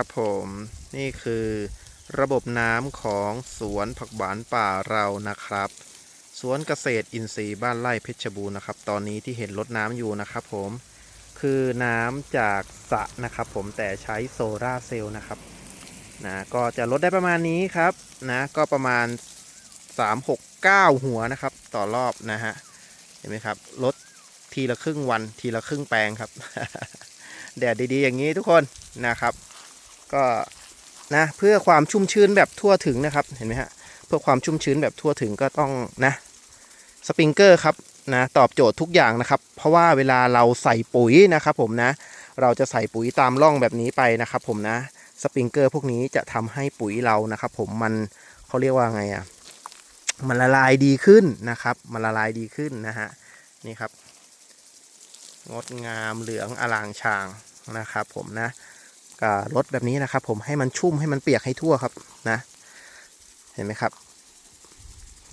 ครับผมนี่คือระบบน้ำของสวนผักหวานป่าเรานะครับ สวนเกษตรอินทรีย์บ้านไร่เพชรบูรณ์นะครับ ตอนนี้ที่เห็นรดน้ำอยู่นะครับผมคือน้ำจากสระนะครับผมแต่ใช้โซลาร์เซลล์นะครับนะก็จะลดได้ประมาณนี้ครับนะก็ประมาณ 369 หัวนะครับ ต่อรอบนะฮะเห็นไหมครับลดทีละครึ่งวันทีละครึ่งแปลงครับแดดดีๆอย่างนี้ทุกคนนะครับ ก็นะเพื่อความชุ่มชื้นแบบทั่วถึงนะครับเห็นไหมฮะเพื่อความชุ่มชื้นแบบทั่วถึงก็ต้องนะสปริงเกอร์ครับนะตอบโจทย์ทุกอย่างนะครับ เพราะว่าเวลาเราใส่ปุ๋ยนะครับผมนะ เราจะใส่ปุ๋ยตามร่องแบบนี้ไปนะครับผมนะสปริงเกอร์พวกนี้จะทำให้ปุ๋ยเรานะครับ ผมมันเขาเรียกว่าไงอะ่ะมันละลายดีขึ้นนะครับ มันละลายดีขึ้นนะฮะนี่ครับ งดงามเหลืองอลางชางนะครับ ผมนะ ก็ลดแบบนี้นะครับ ผมให้มันชุ่มให้มันเปียกให้ทั่วครับนะ เห็นไหมครับ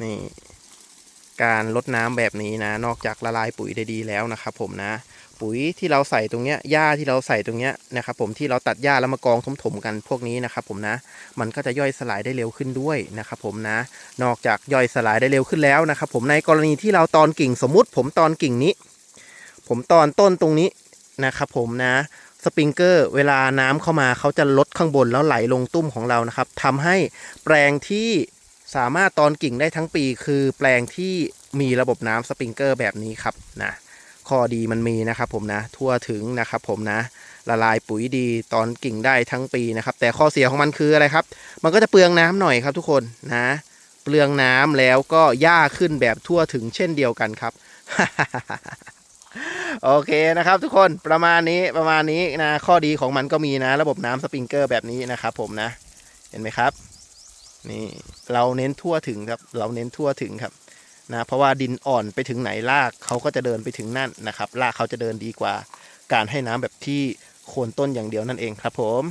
นี่การลดน้ำแบบนี้นะ นอกจากละลายปุ๋ยได้ดีแล้วนะครับผมนะ ปุ๋ยที่เราใส่ตรงเนี้ยหญ้าที่เราใส่ตรงเนี้ยนะครับผมที่เราตัดหญ้าแล้วมากองถมๆกันพวกนี้นะครับผมนะ มันก็จะย่อยสลายได้เร็วขึ้นด้วยนะครับผมนะ นอกจากย่อยสลายได้เร็วขึ้นแล้วนะครับผมในกรณีที่เราตอนกิ่งสมมุติ ผมตอนกิ่งนี้ ผมตอนต้นตรงนี้นะครับผมนะ สปริงเกอร์เวลาน้ำเข้ามาเขาจะลดข้างบนแล้วไหลลงตุ้มของเรานะครับทำให้แปลงที่สามารถตอนกิ่งได้ทั้งปี คือแปลงที่มีระบบน้ำสปริงเกอร์แบบนี้ครับนะข้อดีมันมีนะครับผมนะทั่วถึงนะครับผมนะละลายปุ๋ยดีตอนกิ่งได้ทั้งปีนะครับ แต่ข้อเสียของมันคืออะไรครับ มันก็จะเปลืองน้ำหน่อยครับทุกคนนะเปลืองน้ำแล้วก็หญ้าขึ้นแบบทั่วถึงเช่นเดียวกันครับ โอเคนะครับ ทุกคนประมาณนี้ประมาณนี้นะข้อดีของมันก็มีนะ ระบบน้ำสปริงเกอร์แบบนี้นะครับผมนะ เห็นไหมครับ นี่เราเน้นทั่วถึงครับ เราเน้นทั่วถึงครับนะเพราะว่าดินอ่อนไปถึงไหนรากเขาก็จะเดินไปถึงนั่นนะครับรากเขาจะเดินดีกว่า การให้น้ำแบบที่โคนต้นอย่างเดียวนั่นเองครับผม